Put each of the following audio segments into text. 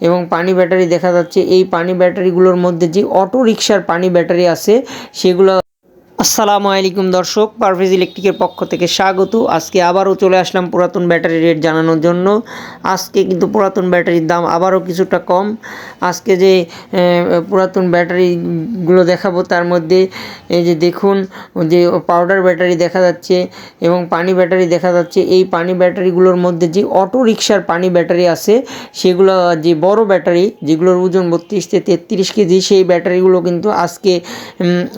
এবং পানি ব্যাটারি দেখা যাচ্ছে। এই পানি ব্যাটারিগুলোর মধ্যে যে অটো রিক্সার পানি ব্যাটারি আছে, সেগুলো আসসালামু আলাইকুম দর্শক, পারভেজ ইলেকট্রিকের পক্ষ থেকে স্বাগত। আজকে আবারও চলে আসলাম পুরাতন ব্যাটারি রেট জানানোর জন্য। আজকে কিন্তু পুরাতন ব্যাটারির দাম আবারও কিছুটা কম। আজকে যে পুরাতন ব্যাটারিগুলো দেখাবো তার মধ্যে, এই যে দেখুন, যে পাউডার ব্যাটারি দেখা যাচ্ছে এবং পানি ব্যাটারি দেখা যাচ্ছে। এই পানি ব্যাটারিগুলোর মধ্যে যে অটো রিক্সার পানি ব্যাটারি আছে, সেগুলো যে বড় ব্যাটারি, যেগুলোর ওজন বত্রিশ থেকে তেত্রিশ কেজি, সেই ব্যাটারিগুলো কিন্তু আজকে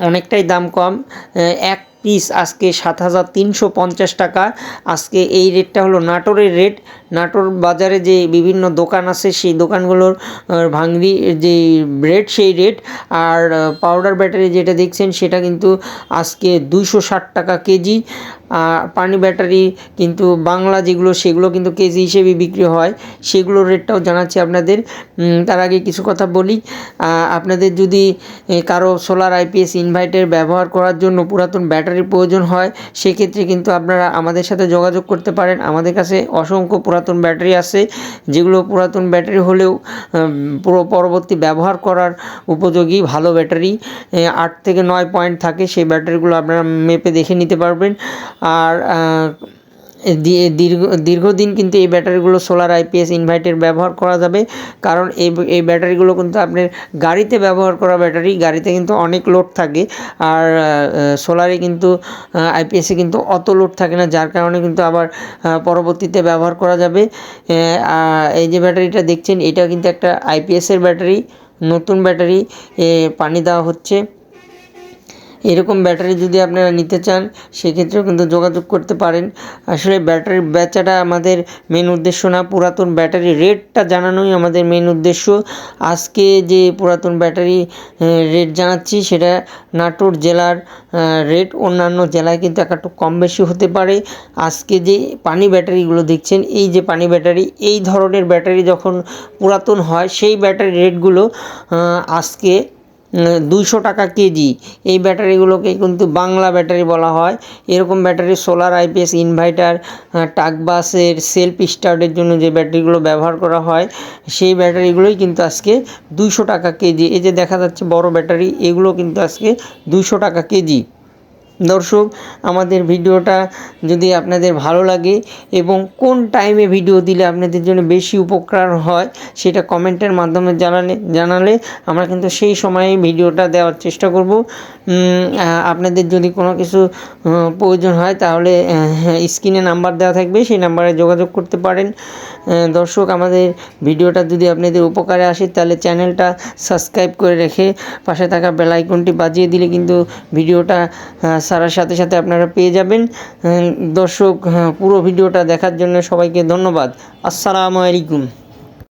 অনেকটাই দাম কম। এক পিস আজকে সাত হাজার তিনশো পঞ্চাশ টাকা। আজকে এই রেটটা হলো নাটোরের রেট নাটোর বাজারে যে বিভিন্ন দোকান আছে, সেই দোকানগুলোর ভাঙড়ি যে রেট সেই রেট আর পাউডার ব্যাটারি যেটা দেখছেন, সেটা কিন্তু আজকে দুইশো ষাট টাকা কেজি। আর পানি ব্যাটারি কিন্তু বাংলা যেগুলো, সেগুলো কিন্তু কেজি হিসেবে বিক্রি হয়। সেগুলোর রেটটাও জানাচ্ছি আপনাদের। তার আগে কিছু কথা বলি। আপনাদের যদি কারও সোলার আইপিএস ইনভার্টার ব্যবহার করার জন্য পুরাতন ব্যাটারির প্রয়োজন হয়, সেক্ষেত্রে কিন্তু আপনারা আমাদের সাথে যোগাযোগ করতে পারেন। আমাদের কাছে অসংখ্য পুরাতন ব্যাটারি আছে, যেগুলো পুরাতন ব্যাটারি হলেও পুরো পরবর্তী ব্যবহার করার উপযোগী ভালো ব্যাটারি আট থেকে নয় পয়েন্ট থাকে। সেই ব্যাটারিগুলো আপনারা মেপে দেখে নিতে পারবেন। আর দীর্ঘ, দীর্ঘদিন কিন্তু এই ব্যাটারিগুলো সোলার আইপিএস ইনভার্টার ব্যবহার করা যাবে। কারণ এই এই ব্যাটারিগুলো কিন্তু আপনার গাড়িতে ব্যবহার করা ব্যাটারি, গাড়িতে কিন্তু অনেক লোড থাকে। আর সোলারে কিন্তু আইপিএসে কিন্তু অত লোড থাকে না, যার কারণে কিন্তু আবার পরবর্তীতে ব্যবহার করা যাবে। এই যে ব্যাটারিটা দেখছেন, এটা কিন্তু একটা আইপিএসের ব্যাটারি, নতুন ব্যাটারি পানি দেওয়া হচ্ছে। এরকম ব্যাটারি যদি আপনারা নিতে চান, সেক্ষেত্রেও কিন্তু যোগাযোগ করতে পারেন। আসলে ব্যাটারি বেচাটা আমাদের মেন উদ্দেশ্য না, পুরাতন ব্যাটারি রেটটা জানানোই আমাদের মেন উদ্দেশ্য। আজকে যে পুরাতন ব্যাটারি রেট জানাচ্ছি, সেটা নাটোর জেলার রেট। অন্যান্য জেলায় কিন্তু একটু কম বেশি হতে পারে। আজকে যে পানি ব্যাটারিগুলো দেখছেন, এই যে পানি ব্যাটারি, এই ধরনের ব্যাটারি যখন পুরাতন হয়, সেই ব্যাটারি রেটগুলো আজকে দুইশো টাকা কেজি। এই ব্যাটারিগুলোকে কিন্তু বাংলা ব্যাটারি বলা হয়। এরকম ব্যাটারি সোলার, আইপিএস, ইনভার্টার টাকবাসের সেলফ স্টার্টের জন্য যে ব্যাটারিগুলো ব্যবহার করা হয়, সেই ব্যাটারিগুলোই কিন্তু আজকে দুইশো টাকা কেজি। এই যে দেখা যাচ্ছে বড় ব্যাটারি, এগুলো কিন্তু আজকে দুইশো টাকা কেজি। দর্শক, আমাদের ভিডিওটা যদি আপনাদের ভালো লাগে এবং কোন টাইমে ভিডিও দিলে আপনাদের জন্য বেশি উপকার হয়, সেটা কমেন্টের মাধ্যমে জানালে জানালে আমরা কিন্তু সেই সময়ে ভিডিওটা দেওয়ার চেষ্টা করব। আপনাদের যদি কোনো কিছু প্রয়োজন হয় তাহলে স্ক্রিনে নাম্বার দেওয়া থাকবে, সেই নাম্বারে যোগাযোগ করতে পারেন। দর্শক, আমাদের ভিডিওটা যদি আপনাদের উপকারে আসে তাহলে চ্যানেলটা সাবস্ক্রাইব করে রেখে পাশে থাকা বেল আইকনটি বাজিয়ে দিলে কিন্তু ভিডিওটা ছাড়ার সাথে সাথে আপনারা পেয়ে যাবেন। দর্শক আহ, পুরো ভিডিওটা দেখার জন্য সবাইকে ধন্যবাদ। আসসালামু আলাইকুম।